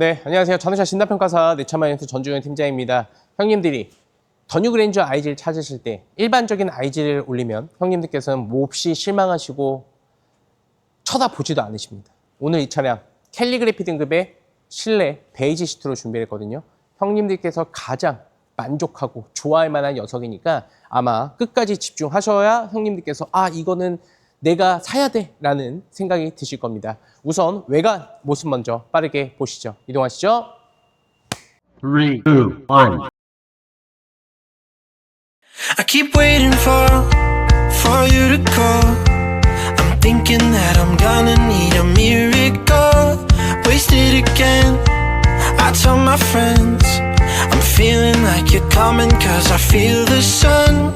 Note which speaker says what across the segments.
Speaker 1: 네, 안녕하세요. 자동차 진단평가사 내차마이너스 전주현 팀장입니다. 형님들이 더 뉴그랜저 IG를 찾으실 때 일반적인 IG를 올리면 형님들께서는 몹시 실망하시고 쳐다보지도 않으십니다. 오늘 이 차량 캘리그래피 등급의 실내 베이지 시트로 준비했거든요. 형님들께서 가장 만족하고 좋아할 만한 녀석이니까 아마 끝까지 집중하셔야 형님들께서 아 이거는 내가 사야 돼 라는 생각이 드실 겁니다. 우선 외관 모습 먼저 빠르게 보시죠. 이동하시죠.
Speaker 2: Three, two, one.
Speaker 3: I keep waiting for for you to call. I'm thinking that I'm gonna need a miracle. Wasted again. I tell my friends I'm feeling like you're coming cause I feel the sun.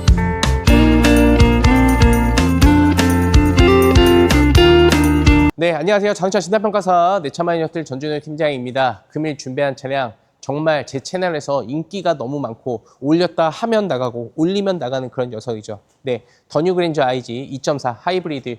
Speaker 1: 네, 안녕하세요. 자동차 진단평가사 내차마이너들 전준호 팀장입니다. 금일 준비한 차량 정말 제 채널에서 인기가 너무 많고 올렸다 하면 나가고 올리면 나가는 그런 녀석이죠. 네, 더 뉴그랜저 IG 2.4 하이브리드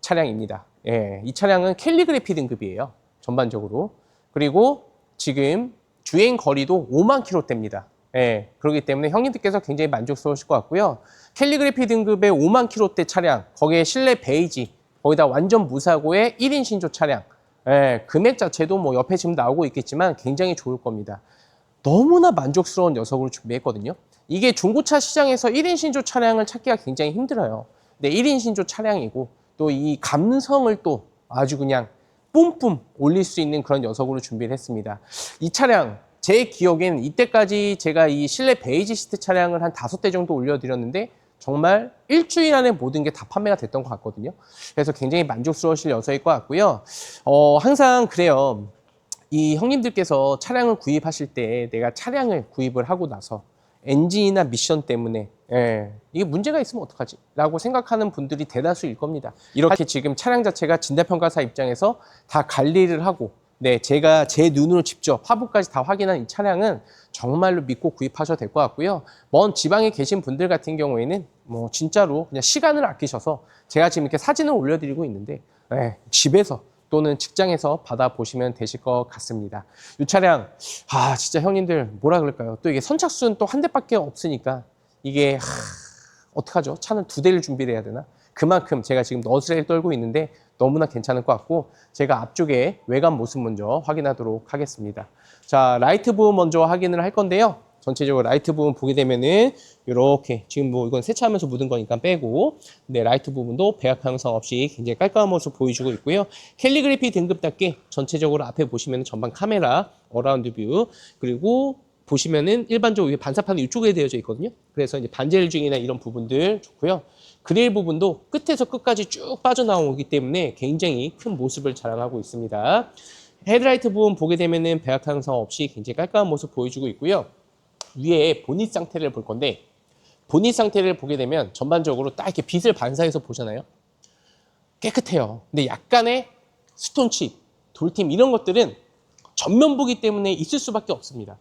Speaker 1: 차량입니다. 예, 이 차량은 캘리그래피 등급이에요. 전반적으로. 그리고 지금 주행 거리도 5만 킬로대입니다. 예, 그렇기 때문에 형님들께서 굉장히 만족스러우실 것 같고요. 캘리그래피 등급의 5만 킬로대 차량, 거기에 실내 베이지, 거기다 완전 무사고의 1인 신조 차량. 예, 금액 자체도 뭐 옆에 지금 나오고 있겠지만 굉장히 좋을 겁니다. 너무나 만족스러운 녀석으로 준비했거든요. 이게 중고차 시장에서 1인 신조 차량을 찾기가 굉장히 힘들어요. 근데 1인 신조 차량이고 또 이 감성을 또 아주 그냥 뿜뿜 올릴 수 있는 그런 녀석으로 준비를 했습니다. 이 차량 제 기억엔 이때까지 제가 이 실내 베이지 시트 차량을 한 다섯 대 정도 올려드렸는데 정말 일주일 안에 모든 게 다 판매가 됐던 것 같거든요. 그래서 굉장히 만족스러우실 녀석일 것 같고요. 어, 항상 그래요. 이 형님들께서 차량을 구입하실 때 내가 차량을 구입을 하고 나서 엔진이나 미션 때문에 예, 이게 문제가 있으면 어떡하지? 라고 생각하는 분들이 대다수일 겁니다. 이렇게 지금 차량 자체가 진단평가사 입장에서 다 관리를 하고 네, 제가 제 눈으로 직접 화보까지 다 확인한 이 차량은 정말로 믿고 구입하셔도 될 것 같고요. 먼 지방에 계신 분들 같은 경우에는 뭐 진짜로 그냥 시간을 아끼셔서 제가 지금 이렇게 사진을 올려드리고 있는데 예, 집에서 또는 직장에서 받아보시면 되실 것 같습니다. 이 차량, 아, 진짜 형님들 뭐라 그럴까요? 또 이게 선착순 또 한 대밖에 없으니까 이게, 하, 어떡하죠? 차는 두 대를 준비를 해야 되나? 그만큼 제가 지금 너스레를 떨고 있는데 너무나 괜찮을 것 같고 제가 앞쪽에 외관 모습 먼저 확인하도록 하겠습니다. 자, 라이트 부분 먼저 확인을 할 건데요. 전체적으로 라이트 부분 보게 되면은 이렇게 지금 뭐 이건 세차하면서 묻은 거니까 빼고 네 라이트 부분도 배합 형성 없이 굉장히 깔끔한 모습 보여주고 있고요. 캘리그래피 등급답게 전체적으로 앞에 보시면 전방 카메라 어라운드 뷰 그리고 보시면은 일반적으로 반사판이 이쪽에 되어져 있거든요. 그래서 이제 반젤 중이나 이런 부분들 좋고요. 그릴 부분도 끝에서 끝까지 쭉 빠져나오기 때문에 굉장히 큰 모습을 자랑하고 있습니다. 헤드라이트 부분 보게 되면은 배합 형성 없이 굉장히 깔끔한 모습 보여주고 있고요. 위에 보닛 상태를 볼 건데 보닛 상태를 보게 되면 전반적으로 딱 이렇게 빛을 반사해서 보잖아요. 깨끗해요. 근데 약간의 스톤칩, 돌팀 이런 것들은 전면 보기 때문에 있을 수밖에 없습니다.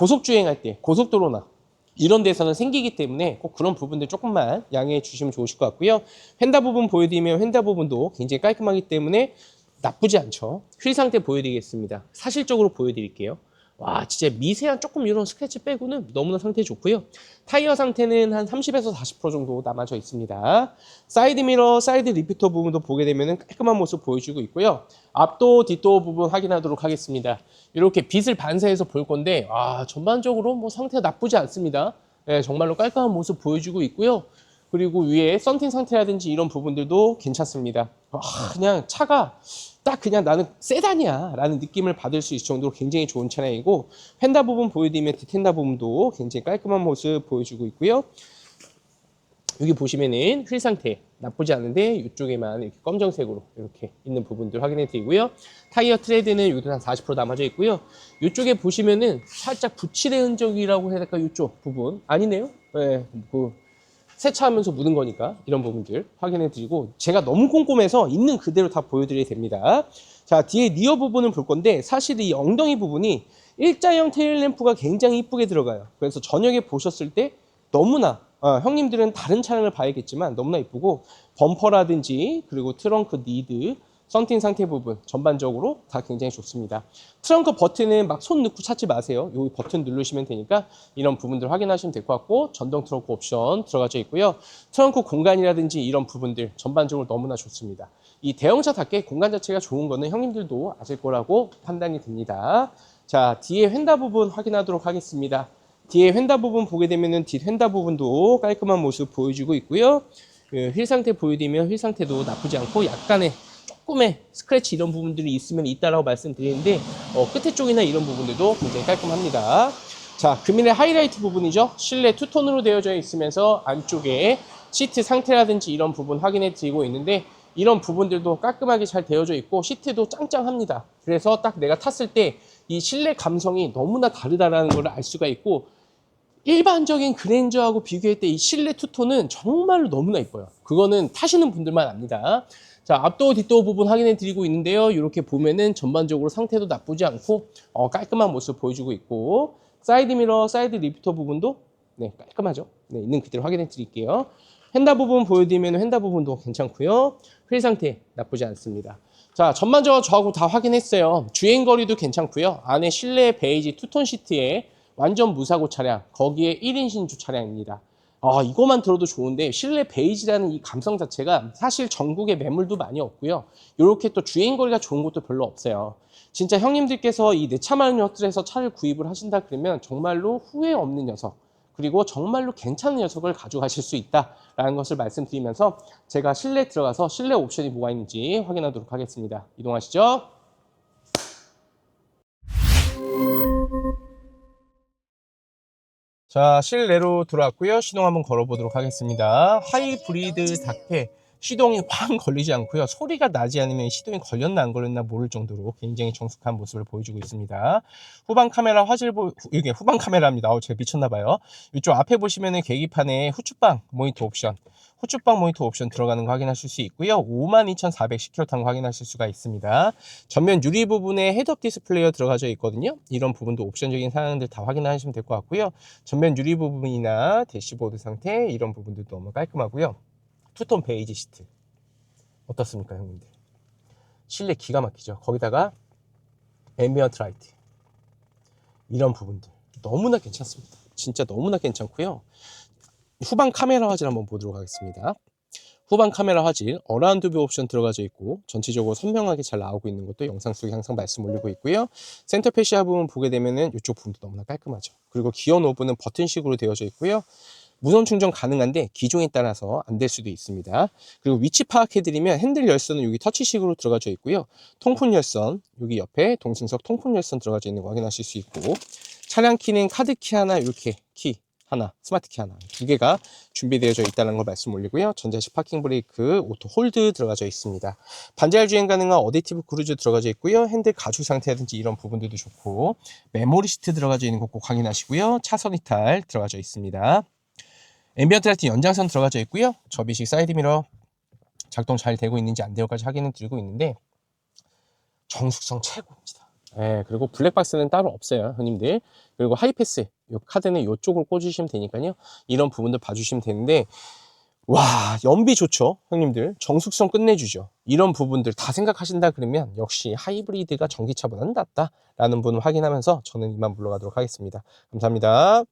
Speaker 1: 고속 주행할 때 고속도로나 이런 데서는 생기기 때문에 꼭 그런 부분들 조금만 양해해 주시면 좋으실 것 같고요. 휀다 부분 보여드리면 휀다 부분도 굉장히 깔끔하기 때문에 나쁘지 않죠. 휠 상태 보여드리겠습니다. 사실적으로 보여드릴게요. 와 진짜 미세한 조금 이런 스크래치 빼고는 너무나 상태 좋고요. 타이어 상태는 한 30에서 40% 정도 남아져 있습니다. 사이드 미러, 사이드 리피터 부분도 보게 되면 깔끔한 모습 보여주고 있고요. 앞도 뒷도 부분 확인하도록 하겠습니다. 이렇게 빛을 반사해서 볼 건데 아 전반적으로 뭐 상태가 나쁘지 않습니다. 네, 정말로 깔끔한 모습 보여주고 있고요. 그리고 위에 썬팅 상태라든지 이런 부분들도 괜찮습니다. 아, 그냥 차가 딱 그냥 나는 세단이야 라는 느낌을 받을 수 있을 정도로 굉장히 좋은 차량이고 펜다 부분 보여드리면 디텐다 부분도 굉장히 깔끔한 모습 보여주고 있고요. 여기 보시면은 휠 상태 나쁘지 않은데 이쪽에만 이렇게 검정색으로 이렇게 있는 부분들 확인해 드리고요. 타이어 트레드는 여기도 한 40% 남아져 있고요. 이쪽에 보시면은 살짝 붙이의 흔적이라고 해야 될까 이쪽 부분 아니네요. 네, 그 세차하면서 묻은 거니까 이런 부분들 확인해 드리고 제가 너무 꼼꼼해서 있는 그대로 다 보여드려야 됩니다. 자 뒤에 리어 부분을 볼 건데 사실 이 엉덩이 부분이 일자형 테일램프가 굉장히 이쁘게 들어가요. 그래서 저녁에 보셨을 때 너무나 어, 형님들은 다른 차량을 봐야겠지만 너무나 이쁘고 범퍼라든지 그리고 트렁크 니드 썬팅 상태 부분 전반적으로 다 굉장히 좋습니다. 트렁크 버튼은 막 손 넣고 찾지 마세요. 여기 버튼 누르시면 되니까 이런 부분들 확인하시면 될 것 같고 전동 트렁크 옵션 들어가져 있고요. 트렁크 공간이라든지 이런 부분들 전반적으로 너무나 좋습니다. 이 대형차답게 공간 자체가 좋은 거는 형님들도 아실 거라고 판단이 됩니다. 자, 뒤에 휀다 부분 확인하도록 하겠습니다. 뒤에 휀다 부분 보게 되면은 뒷 휀다 부분도 깔끔한 모습 보여주고 있고요. 그휠 상태 보여드리면 휠 상태도 나쁘지 않고 약간의 조금의 스크래치 이런 부분들이 있으면 있다라고 말씀드리는데 어, 끝에 쪽이나 이런 부분들도 굉장히 깔끔합니다. 자, 금일의 하이라이트 부분이죠. 실내 투톤으로 되어져 있으면서 안쪽에 시트 상태라든지 이런 부분 확인해 드리고 있는데 이런 부분들도 깔끔하게 잘 되어져 있고 시트도 짱짱합니다. 그래서 딱 내가 탔을 때 이 실내 감성이 너무나 다르다라는 걸 알 수가 있고 일반적인 그랜저하고 비교할 때 이 실내 투톤은 정말로 너무나 이뻐요. 그거는 타시는 분들만 압니다. 자, 앞도어 뒷도어 부분 확인해 드리고 있는데요. 이렇게 보면은 전반적으로 상태도 나쁘지 않고 어, 깔끔한 모습 보여주고 있고 사이드 미러, 사이드 리프터 부분도 네, 깔끔하죠. 네, 있는 그대로 확인해 드릴게요. 휀다 부분 보여드리면 휀다 부분도 괜찮고요. 휠 상태 나쁘지 않습니다. 자, 전반적으로 저하고 다 확인했어요. 주행 거리도 괜찮고요. 안에 실내 베이지 투톤 시트에 완전 무사고 차량, 거기에 1인 신주 차량입니다. 아, 이거만 들어도 좋은데 실내 베이지라는 이 감성 자체가 사실 전국에 매물도 많이 없고요. 이렇게 또 주행 거리가 좋은 것도 별로 없어요. 진짜 형님들께서 이 내차 많은 녀석들에서 차를 구입을 하신다 그러면 정말로 후회 없는 녀석 그리고 정말로 괜찮은 녀석을 가져가실 수 있다라는 것을 말씀드리면서 제가 실내 들어가서 실내 옵션이 뭐가 있는지 확인하도록 하겠습니다. 이동하시죠. 자, 실내로 들어왔고요. 시동 한번 걸어보도록 하겠습니다. 하이브리드 닥페 시동이 확 걸리지 않고요. 소리가 나지 않으면 시동이 걸렸나 안 걸렸나 모를 정도로 굉장히 정숙한 모습을 보여주고 있습니다. 후방 카메라 화질 보 이게 후방 카메라입니다. 어, 제가 미쳤나 봐요. 이쪽 앞에 보시면은 계기판에 후측방 모니터 옵션 후측방 모니터 옵션 들어가는 거 확인하실 수 있고요. 52,410km 탄거 확인하실 수가 있습니다. 전면 유리 부분에 헤드업 디스플레이어 들어가져 있거든요. 이런 부분도 옵션적인 사항들 다 확인하시면 될 것 같고요. 전면 유리 부분이나 대시보드 상태 이런 부분들도 너무 깔끔하고요. 투톤 베이지 시트 어떻습니까 형님들 실내 기가 막히죠 거기다가 앰비언트 라이트 이런 부분들 너무나 괜찮습니다 진짜 너무나 괜찮고요 후방 카메라 화질 한번 보도록 하겠습니다 후방 카메라 화질 어라운드 뷰 옵션 들어가져 있고 전체적으로 선명하게 잘 나오고 있는 것도 영상 속에 항상 말씀 올리고 있고요 센터 패시아 부분 보게 되면은 이쪽 부분도 너무나 깔끔하죠 그리고 기어 노브는 버튼식으로 되어져 있고요 무선 충전 가능한데 기종에 따라서 안 될 수도 있습니다. 그리고 위치 파악해드리면 핸들 열선은 여기 터치식으로 들어가져 있고요. 통풍 열선 여기 옆에 동승석 통풍 열선 들어가져 있는 거 확인하실 수 있고 차량 키는 카드 키 하나 이렇게 키 하나 스마트 키 하나 두 개가 준비되어져 있다는 걸 말씀 올리고요. 전자식 파킹 브레이크 오토 홀드 들어가져 있습니다. 반자율 주행 가능한 어댑티브 크루즈 들어가져 있고요. 핸들 가죽 상태라든지 이런 부분들도 좋고 메모리 시트 들어가져 있는 거꼭 확인하시고요. 차선 이탈 들어가져 있습니다. 앰비언트 라이트 연장선 들어가져 있고요. 접이식 사이드 미러 작동 잘 되고 있는지 안 되고까지 확인을 드리고 있는데 정숙성 최고입니다. 예, 그리고 블랙박스는 따로 없어요, 형님들. 그리고 하이패스, 요 카드는 이쪽으로 꽂으시면 되니까요. 이런 부분들 봐주시면 되는데 와, 연비 좋죠, 형님들. 정숙성 끝내주죠. 이런 부분들 다 생각하신다 그러면 역시 하이브리드가 전기차보다는 낫다라는 부분 확인하면서 저는 이만 물러가도록 하겠습니다. 감사합니다.